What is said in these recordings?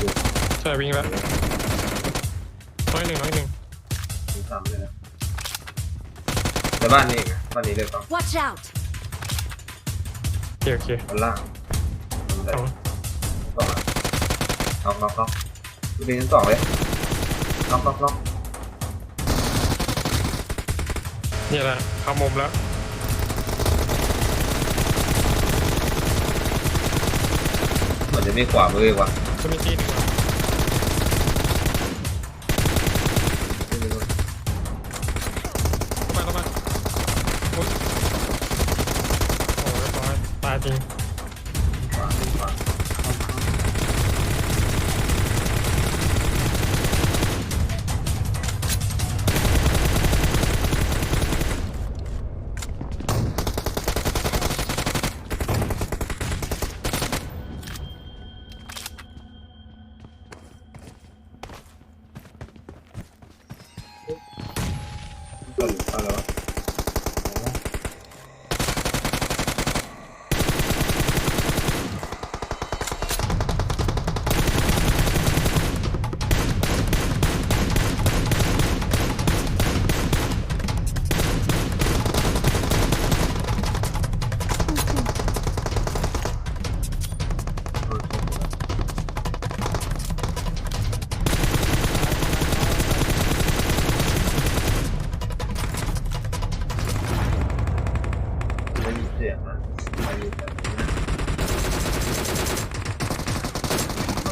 อยู่ใช่วิ่งแล้วน้อยหนึ่งน้อยหนึ่งมีซ้ำเลยนะแต่บ้านนี้อีกนะบ้านนี้เลยต้อง Watch out! โอเคโอเคบนล่างมันได้เอาสองอะน็อกน็อกน็อกดูดีชั้นสองเลยน็อกน็อกน็อกเนี่ยแหละเข้ามุมแล้วเหมือนจะมีขวามืออีกว่ะ จะมีที่หนึ่งว่ะไม่รู้ว่าเข้ามาเข้ามาโอ้ยโอ้ยเรียบร้อยตายจริง เออ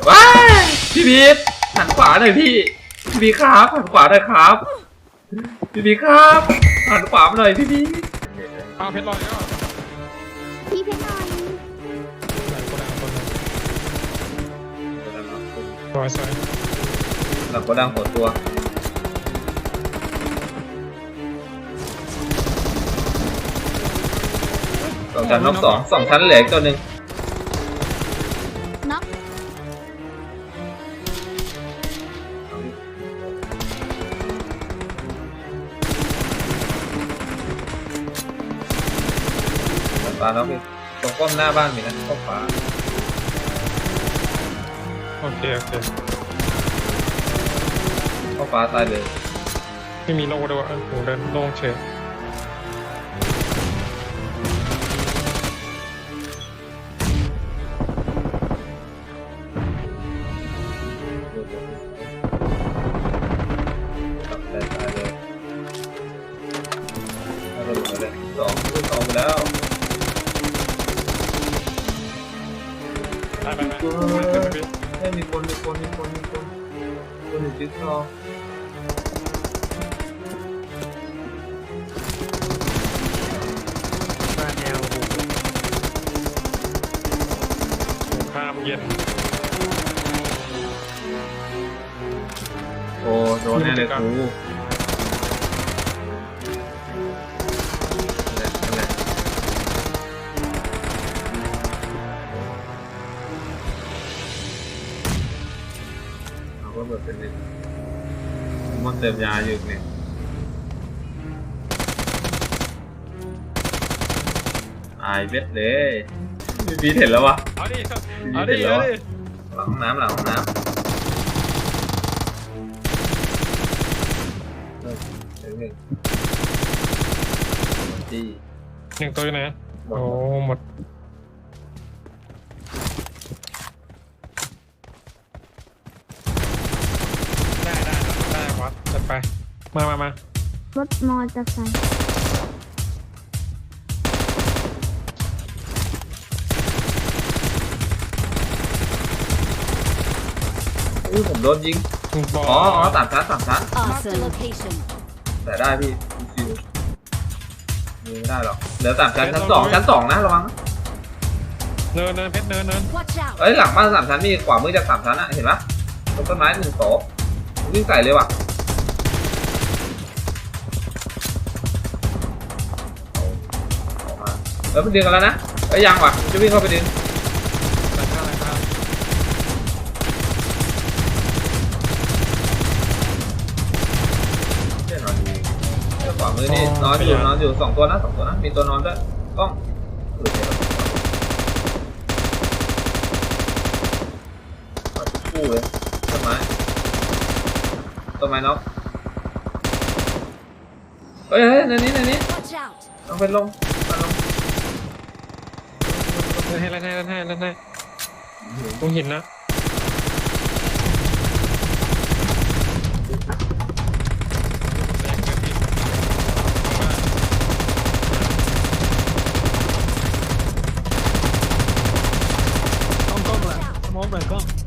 ว้ายพี่บีทหันขวาหน่อยพี่ พี่บีครับหันขวาหน่อยครับ พี่บีครับหันขวามาหน่อยพี่บีอ้าวเพชรลอยแล้วพี่เพชรหน่อยหลายคนอะคนหนึ่งสวยสวยหลังก็ดังหัวตัวสองชั้นนอกสองสองชั้นเหลืออีกตัวหนึ่ง ตาแล้วพี่ตรงก้มหน้าบ้านมีนะก้มขวาโอเคโอเคก้มขวาตายเลยไม่มีโล่ด้วยวะโอ้โหเดินโล่งเฉย ไปไหมไม่เป็นไรพี่เฮ้ยมีคนมีคนมีคนมีคนคนอยู่จิ๊กซอว์บ้านแนวหูหูข้ามเย็นโอ้โดนแน่เลยกู เอาก็แบบเป็นหนึ่งมันเติมยาอยู่เนี่ยอายเบ็ดเลยมีบีทเห็นแล้ววะเอาดิมีเอาบีดิทเห็นแล้วเอาวะดิหลังห้องน้ำหลังห้องน้ำเออเดี๋ยวหนึ่งที่หนึ่งตัวอยู่ไหนหมโอ้ดหมดได้ มามามารถมอเตอร์ไซค์อุ้ยผมโดนยิงบออ๋ออ๋อสามชั้นสามชั้น Marked a location. แต่ได้พี่ชิวๆยิงไม่ได้หรอกเหลือสามชั้นชั้นสองชั้นสองนะระวังนะเนินเนินเพชรเนินเนิน Watch out! เอ้ยหลังบ้านสามชั้นมีขวามือจากสามชั้นอะเห็นปะตรงต้นไม้หนึ่งโต๊ะผมวิ่งใส่เลยว่ะ แล้วมันดึงกันแล้วนะเอ้ยยังว่ะจะวิ่งเข้าไปดึงหลังข้างหลังข้างเช่นนอนยิงเอ้ยขวามือนี่นอนอยู่นอนอยู่สองตัวนะสองตัวนะมีตัวนอนด้วยกล้องหลุดไปแล้วคู่เลยต้นไม้ต้นไม้น็อกเฮ้ยเฮ้ยในนี้ในนี้ Watch out! เอาไปลงมาลงเล่ นให้เล่นให้เล่นให้เล่นให้ตรงหินนะต้องกล้องเลยมองเปิดกล้อง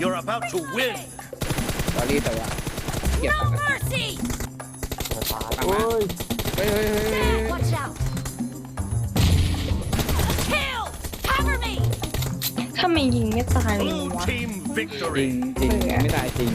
You're about to win. ตอรี่แต่ว่าเก็บ No mercy! ฟ้าตามมาเฮ้ยเฮ้ยเฮ้ยเฮ้ย Watch out! Kill! Cover me! ถ้าไม่ยิงไม่ตายเล Blue ยวะ team จริง victory. จริงไม่ได้จริง